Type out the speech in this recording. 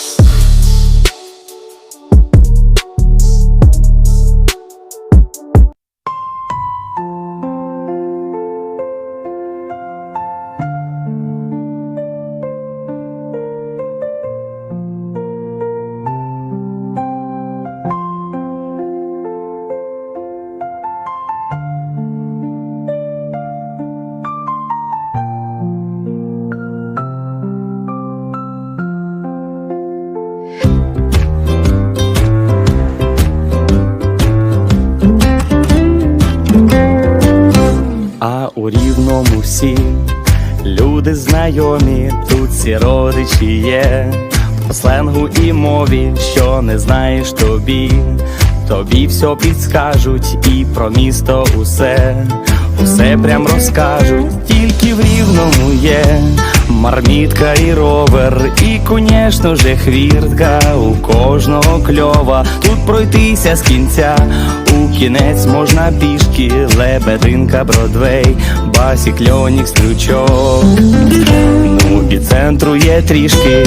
House. У рівному всі люди знайомі, тут всі родичі є. По сленгу і мові, що не знаєш тобі, тобі все підскажуть і про місто усе, усе прям розкажуть, тільки в рівному є. Мармітка і ровер, і, конечно же, хвіртка у кожного кльова. Тут пройтися з кінця, кінець можна пішки, лебединка, бродвей, басік, льонік, стрючок. Ну і центру є трішки,